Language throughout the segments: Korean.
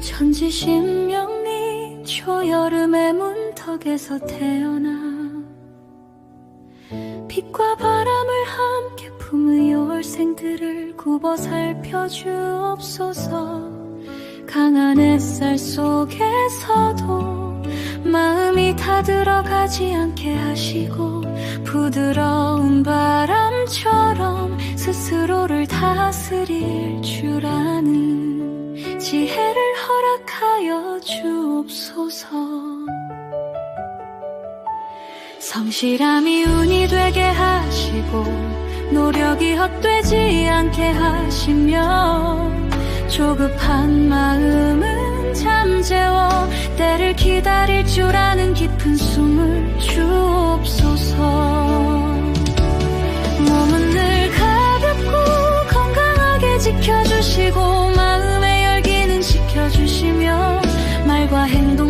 천지 신명리 초여름의 문턱에서 태어나 빛과 바람을 함께 품의 요월생들을 굽어 살펴주옵소서. 강한 햇살 속에서도 마음이 다 들어가지 않게 하시고 부드러운 바람처럼 스스로를 다스릴 줄 아는 지혜를 허락하여 주옵소서. 성실함이 운이 되게 하시고 노력이 헛되지 않게 하시며 조급한 마음은 잠재워 때를 기다릴 줄 아는 깊은 숨을 주옵소서. 몸은 늘 가볍고 건강하게 지켜주시고 마음의 열기는 지켜주시며 말과 행동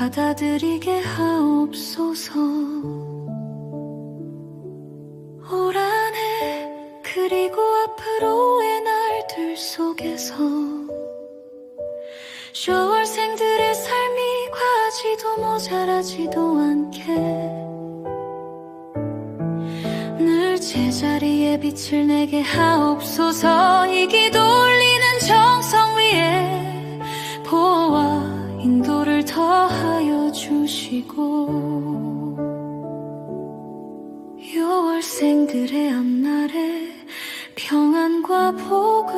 받아들이게 하옵소서. 올 한해 그리고 앞으로의 날들 속에서 쇼월생들의 삶이 과하지도 모자라지도 않게 늘 제자리에 빛을 내게 하옵소서. 이 기도 주시고 요월생들의 앞날에 평안과 복